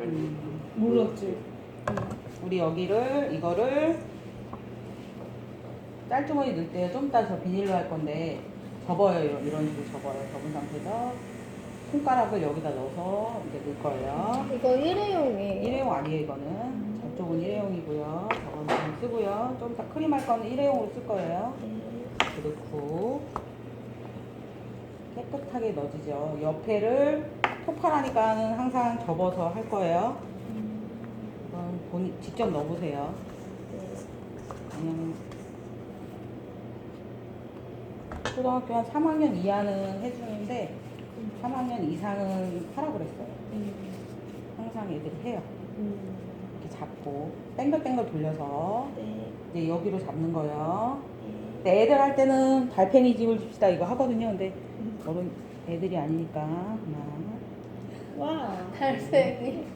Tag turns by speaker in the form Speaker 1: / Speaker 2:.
Speaker 1: 음,
Speaker 2: 몰랐지.
Speaker 1: 우리 여기를 이거를 짤주머니 넣을 때좀저 비닐로 할 건데 접어요. 이런, 이런 식으로 접어요. 접은 상태에서 손가락을 여기다 넣어서 이제 넣을 거예요.
Speaker 2: 이거 일회용이에요.
Speaker 1: 일회용 아니에요 이거는. 저쪽은 일회용이고요. 저거는 좀 쓰고요. 좀 이따 크림 할 거는 일회용으로 쓸 거예요. 이렇게 넣고 깨끗하게 넣어주죠. 옆에를 토파라니까는 항상 접어서 할 거예요. 이건 본인 직접 넣어보세요. 그냥 초등학교 한 3학년 이하는 해주는데 3학년 이상은 하라고 그랬어요. 항상 애들이 해요. 이렇게 잡고 땡글땡글 돌려서
Speaker 2: 네.
Speaker 1: 이제 여기로 잡는 거예요. 근데 애들 할 때는 달팽이 집을 줍시다 이거 하거든요. 근데 어른 애들이 아니니까 그냥
Speaker 2: 와. 달팽이.